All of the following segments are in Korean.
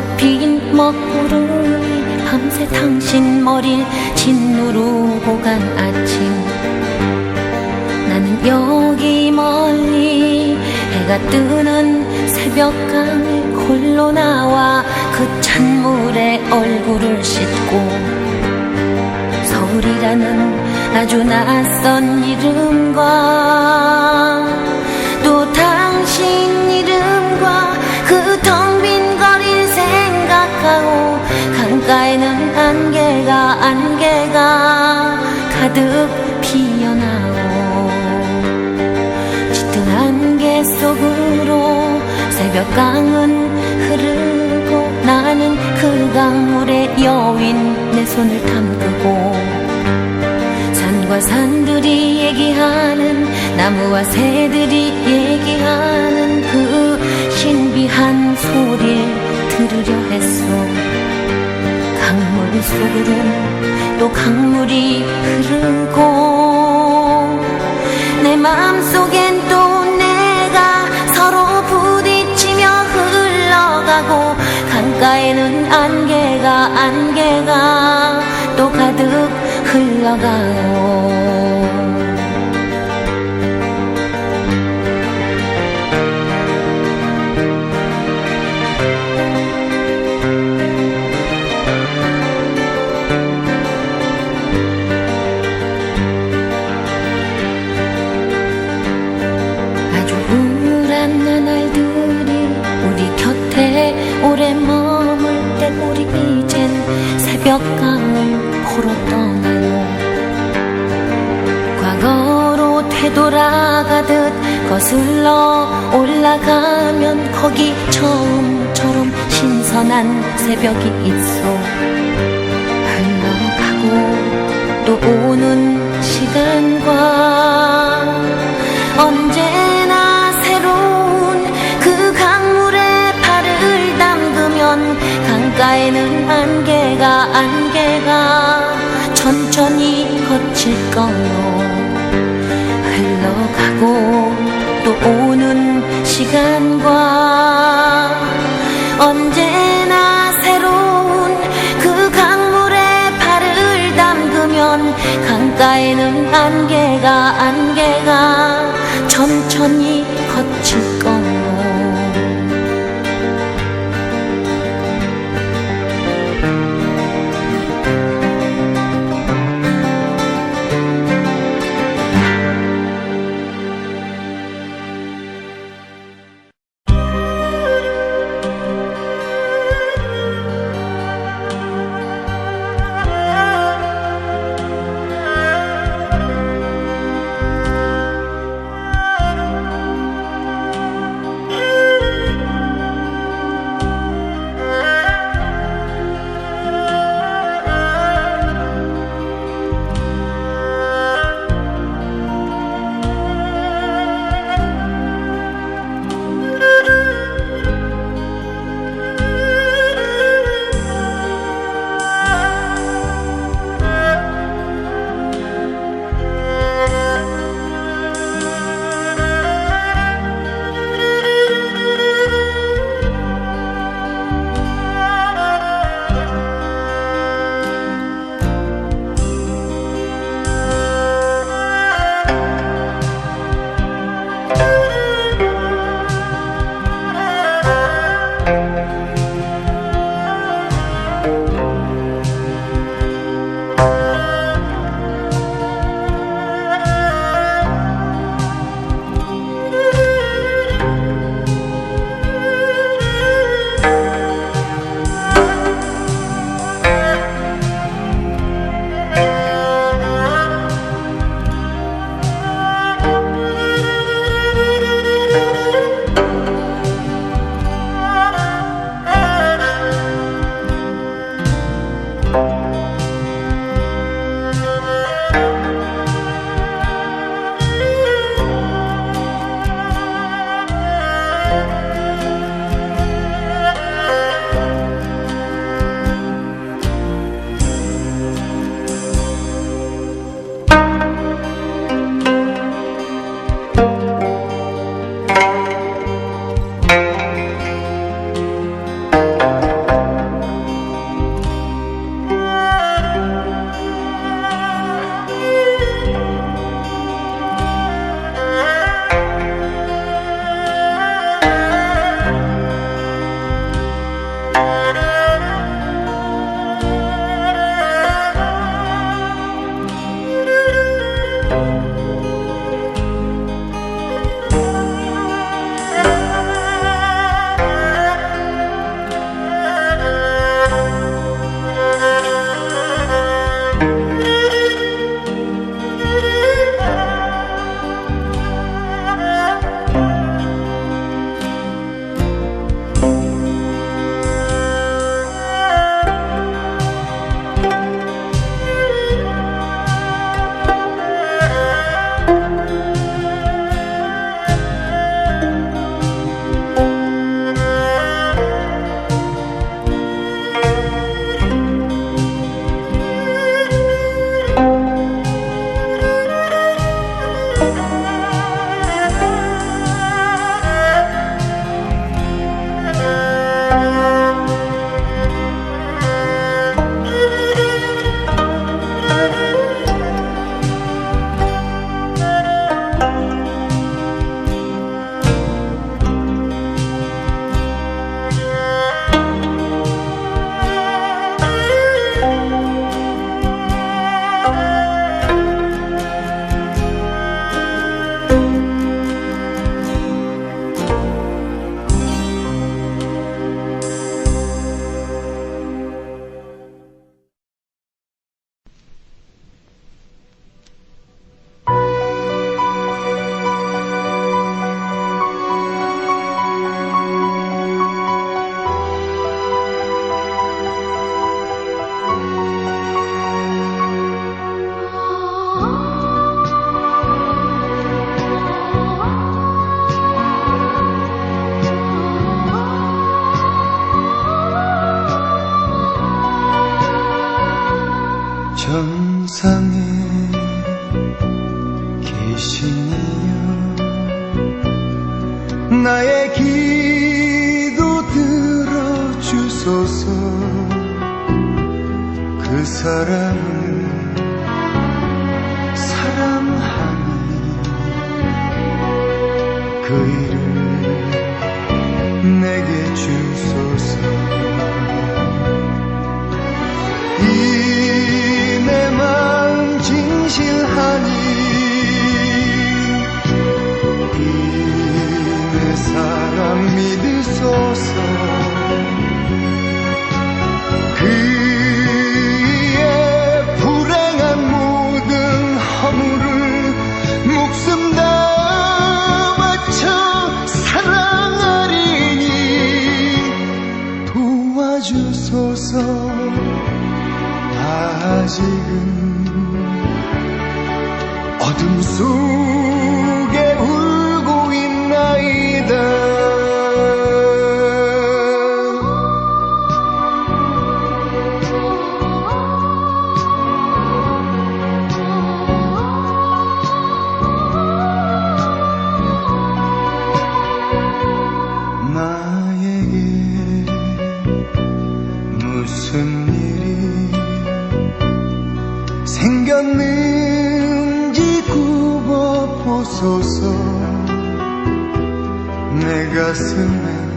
새벽 구름이 밤새 당신 머리를 짓누르고 간 아침. 나는 여기 멀리 해가 뜨는 새벽강을 홀로 나와 그 찬물에 얼굴을 씻고 서울이라는 아주 낯선 이름과 또 당신 강은 흐르고 나는 그 강물의 여윈 내 손을 담그고 산과 산들이 얘기하는 나무와 새들이 얘기하는 그 신비한 소리를 들으려 했소. 강물 속으로 또 강물이 흐르 흘 올라가면 거기 처음처럼 신선한 새벽이 있어. 흘러가고 또 오는 시간과 언제나 새로운 그 강물에 발을 담그면 강가에는 안개가 안개가 천천히 거칠 거요. 흘러가고 세상에 계시니요. 나의 기도 들어주소서. 그 사랑 주소서. 아직은 어둠 속에 울고 있나이다. 나 주옵소서 내 가슴에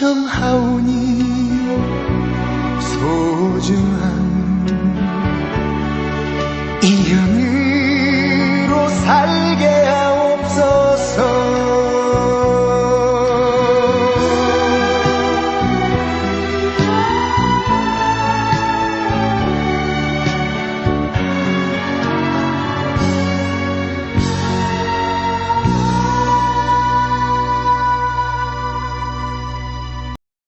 청하오니 소중한